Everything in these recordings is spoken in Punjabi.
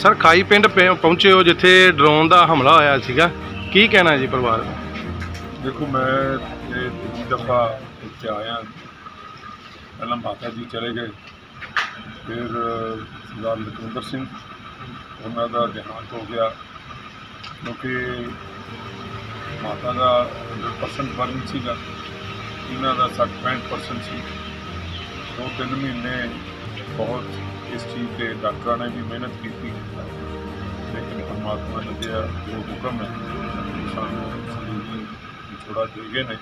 ਸਰ ਖਾਈ ਪਿੰਡ ਪਹੁੰ- ਪਹੁੰਚੇ ਹੋ ਜਿੱਥੇ ਡਰੋਨ ਦਾ ਹਮਲਾ ਹੋਇਆ ਸੀਗਾ। ਕੀ ਕਹਿਣਾ ਜੀ ਪਰਿਵਾਰ? ਦਾ ਦੇਖੋ ਮੈਂ ਇਹ ਦੂਜੀ ਦਫਾ ਇੱਥੇ ਆਇਆ। ਪਹਿਲਾਂ ਮਾਤਾ ਜੀ ਚਲੇ ਗਏ। ਫਿਰ ਅ, ਸਰਦਾਰ ਲਖਵਿੰਦਰ ਸਿੰਘ ਉਹਨਾਂ ਦਾ ਦੇਹਾਂਤ ਹੋ ਗਿਆ। ਕਿਉਂਕਿ ਮਾਤਾ ਦਾ 100% ਵਰਨ ਸੀਗਾ। ਇਹਨਾਂ ਦਾ 60-65% ਸੀ। ਦੋ ਤਿੰਨ ਮਹੀਨੇ ਬਹੁਤ ਇਸ ਚੀਜ਼ ਤੇ ਡਾਕਟਰਾਂ ਨੇ ਵੀ ਮਿਹਨਤ ਕੀਤੀ। ਲੇਕਿਨ ਪਰਮਾਤਮਾ ਨੇ ਜਿਹੜਾ ਜੋ ਹੁਕਮ ਹੈ ਸਾਨੂੰ ਜ਼ਿੰਦਗੀ ਥੋੜਾ ਦੇ ਗਏ ਨੇ।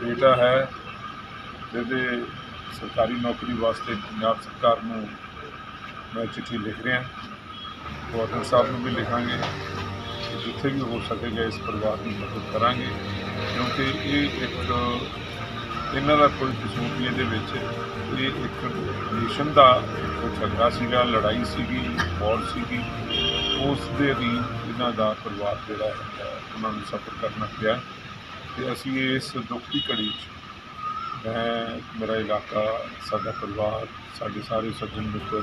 ਬੇਟਾ ਹੈ ਜਿਹਦੇ ਸਰਕਾਰੀ ਨੌਕਰੀ ਵਾਸਤੇ ਪੰਜਾਬ ਸਰਕਾਰ ਨੂੰ ਮੈਂ ਚਿੱਠੀ ਲਿਖ ਰਿਹਾ ਗਵਰਨਰ ਸਾਹਿਬ ਨੂੰ ਵੀ ਲਿਖਾਂਗੇ। ਜਿੱਥੇ ਵੀ ਹੋ ਸਕੇਗਾ ਇਸ ਪਰਿਵਾਰ ਦੀ ਮਦਦ ਕਰਾਂਗੇ। ਕਿਉਂਕਿ ਇਹ ਇੱਕ ਇਹਨਾਂ ਦਾ ਕੋਈ ਕਸੂਰ ਨਹੀਂ ਇਹਦੇ ਵਿੱਚ। ਇਹ ਇੱਕ ਨੇਸ਼ਨ ਦਾ ਇੱਕ ਝਗੜਾ ਸੀਗਾ ਲੜਾਈ ਸੀਗੀ ਵੌਰ ਸੀਗੀ। ਉਸ ਦੇ ਵੀ ਇਹਨਾਂ ਦਾ ਪਰਿਵਾਰ ਜਿਹੜਾ ਉਹਨਾਂ ਨੂੰ ਸਫਰ ਕਰਨਾ ਪਿਆ। ਤੇ ਅਸੀਂ ਇਸ ਦੁੱਖ ਦੀ ਘੜੀ 'ਚ ਮੈਂ ਮੇਰਾ ਇਲਾਕਾ ਸਾਡਾ ਪਰਿਵਾਰ ਸਾਡੇ ਸਾਰੇ ਸੱਜਣ ਮਿੱਤਰ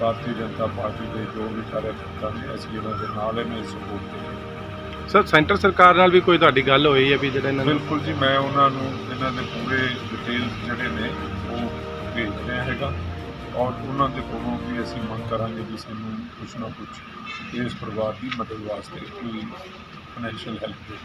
ਭਾਰਤੀ ਜਨਤਾ ਪਾਰਟੀ ਦੇ ਜੋ ਵੀ ਕਾਰਜਕਰਤਾ ਨੇ ਅਸੀਂ ਇਹਨਾਂ ਦੇ ਨਾਲ ਇਹਨਾਂ ਦੀ ਸਪੋਰਟ ਦੇ ਸਰ ਸੈਂਟਰ ਸਰਕਾਰ ਨਾਲ ਵੀ ਕੋਈ ਤੁਹਾਡੀ ਗੱਲ ਹੋਈ ਹੈ ਵੀ ਜਿਹੜਾ ਇਹਨਾਂ ਨੂੰ ਬਿਲਕੁਲ ਜੀ ਮੈਂ ਉਹਨਾਂ ਨੂੰ ਇਹਨਾਂ ਦੇ ਪੂਰੇ ਡਿਟੇਲ ਜਿਹੜੇ ਨੇ ਉਹ ਭੇਜ ਰਿਹਾ ਹੈਗਾ। ਔਰ ਉਹਨਾਂ ਦੇ ਕੋਲੋਂ ਵੀ ਅਸੀਂ ਮੰਗ ਕਰਾਂਗੇ ਕਿ ਸਾਨੂੰ ਕੁਛ ਨਾ ਕੁਛ ਇਸ ਪਰਿਵਾਰ ਦੀ ਮਦਦ ਵਾਸਤੇ ਕੋਈ ਫਾਈਨੈਂਸ਼ੀਅਲ ਹੈਲਪ ਦੇ